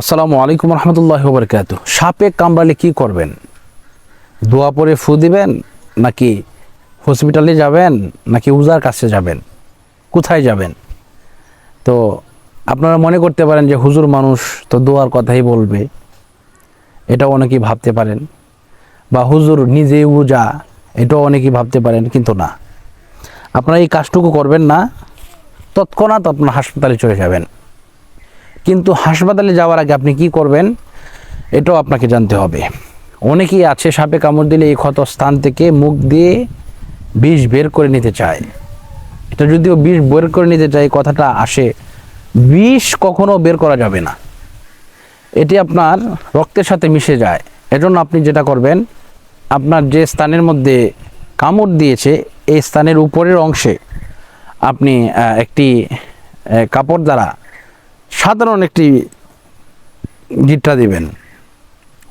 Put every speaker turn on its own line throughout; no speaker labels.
আসসালামু আলাইকুম রহমতুল্লাহ বরকাত সাপে কামড়ালে কি করবেন? দোয়া পরে ফু দিবেন নাকি হসপিটালে যাবেন নাকি উজার কাছে যাবেন? কোথায় যাবেন? তো আপনারা মনে করতে পারেন যে হুজুর মানুষ তো দোয়ার কথাই বলবে এটা অনেকেই ভাবতে পারেন। বা হুজুর নিজে উজা, এটাও অনেকেই ভাবতে পারেন, কিন্তু না। আপনারা এই কাজটুকু করবেন না, তৎক্ষণাৎ আপনার হাসপাতালে চলে যাবেন। কিন্তু হাসপাতালে যাওয়ার আগে আপনি কি করবেন, এটাও আপনাকে জানতে হবে। অনেকেই আছে সাপে কামড় দিলে এই ক্ষত স্থান থেকে মুখ দিয়ে বিষ বের করে নিতে চায়। এটা যদিও বিষ বের করে নিতে চায় কথাটা আসে। বিষ কখনো বের করা যাবে না। এটি আপনার রক্তের সাথে মিশে যায়। এজন্য আপনি যেটা করবেন, আপনার যে স্থানের মধ্যে কামড় দিয়েছে, এই স্থানের উপরের অংশে আপনি একটি কাপড় দ্বারা সাধারণ একটি গিটটা দিবেন।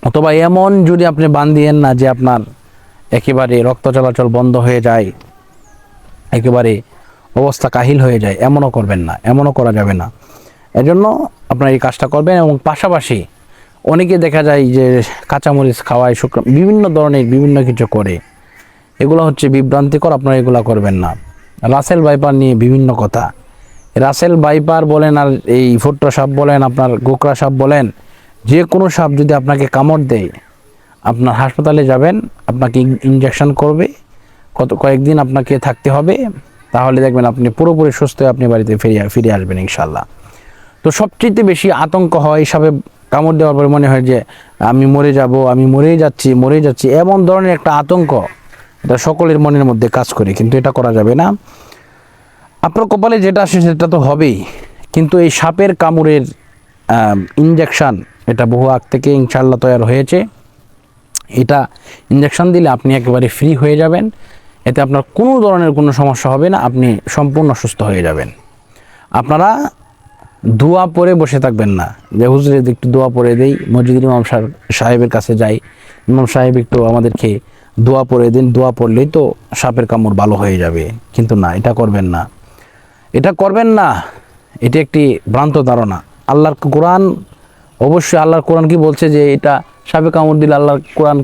অথবা এমন যদি আপনি বান দিয়েন না যে আপনার একেবারে রক্ত চলাচল বন্ধ হয়ে যায়, একেবারে অবস্থা কাহিল হয়ে যায়, এমনও করবেন না, এমনও করা যাবে না। এজন্য আপনার এই কাজটা করবেন এবং পাশাপাশি অনেকে দেখা যায় যে কাঁচামরিচ খাওয়ায়, শুক্র, বিভিন্ন ধরনের বিভিন্ন কিছু করে। এগুলো হচ্ছে বিভ্রান্তিকর, আপনারা এগুলো করবেন না। রাসেল বাইপার নিয়ে বিভিন্ন কথা। রাসেল বাইপার বলেন আর এই ফুট্টো সাপ বলেন, আপনার গোকরা সাপ বলেন, যে কোনো সাপ যদি আপনাকে কামড় দেয়, আপনার হাসপাতালে যাবেন, আপনাকে ইঞ্জেকশন করবে, কত কয়েকদিন আপনাকে থাকতে হবে, তাহলে দেখবেন আপনি পুরোপুরি সুস্থ হয়ে আপনি বাড়িতে ফিরে ফিরে আসবেন ইনশাল্লাহ তো সবচেয়ে বেশি আতঙ্ক হয় হিসাবে কামড় দেওয়ার পরে মনে হয় যে, আমি মরে যাব, আমি মরেই যাচ্ছি মরেই যাচ্ছি, এমন ধরনের একটা আতঙ্ক এটা সকলের মনের মধ্যে কাজ করে, কিন্তু এটা করা যাবে না। আপনার কপালে যেটা আসে সেটা তো হবেই। কিন্তু এই সাপের কামড়ের ইঞ্জেকশান এটা বহু আগ থেকে ইনশাল্লাহ তৈরি হয়েছে। এটা ইঞ্জেকশন দিলে আপনি একেবারে ফ্রি হয়ে যাবেন। এতে আপনার কোনো ধরনের কোনো সমস্যা হবে না, আপনি সম্পূর্ণ সুস্থ হয়ে যাবেন। আপনারা দোয়া পরে বসে থাকবেন না। যে হুজুরে একটু দোয়া পরে দেই মসজিদুল ইমাম সাহেব- সাহেবের কাছে যাই। ইমাম সাহেব একটু আমাদেরকে দোয়া পরে দিন। দোয়া পড়লেই তো সাপের কামড় ভালো হয়ে যাবে। কিন্তু না, এটা করবেন না। এটা করবেন না, এটি একটি ভ্রান্ত ধারণা। আল্লাহর কোরআন, অবশ্যই আল্লাহর কোরআন কি বলছে যে এটা সাপে কামড় দিলে আল্লাহর কোরআন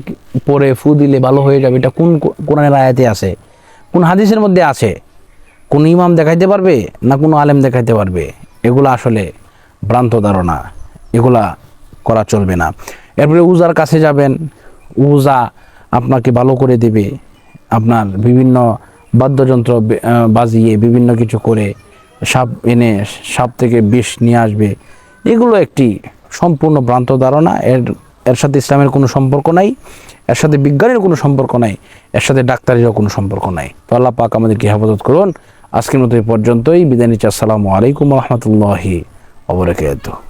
পরে ফু দিলে ভালো হয়ে যাবে। এটা কোন কোরআনের আয়াতে আছে? কোন হাদিসের মধ্যে আছে? কোন ইমাম দেখাইতে পারবে না কোনো আলেম দেখাইতে পারবে? এগুলো আসলে ভ্রান্ত ধারণা। এগুলা করা চলবে না। এরপরে উজার কাছে যাবেন। উজা আপনাকে ভালো করে দেবে। আপনার বিভিন্ন বাদ্যযন্ত্র বাজিয়ে বিভিন্ন কিছু করে সাপ এনে সাপ থেকে বিষ নিয়ে আসবে, এগুলো একটি সম্পূর্ণ ভ্রান্ত ধারণা। এর এর সাথে ইসলামের কোনো সম্পর্ক নাই, এর সাথে বিজ্ঞানের কোনো সম্পর্ক নাই, এর সাথে ডাক্তারেরও কোনো সম্পর্ক নাই। তো আল্লাহ পাক আমাদেরকে হেফাজত করুন। আজকের মতো এই পর্যন্তই। বিদায় নিচ্ছি। আসসালামু আলাইকুম রহমতুল্লাহি অবরাকাতুহ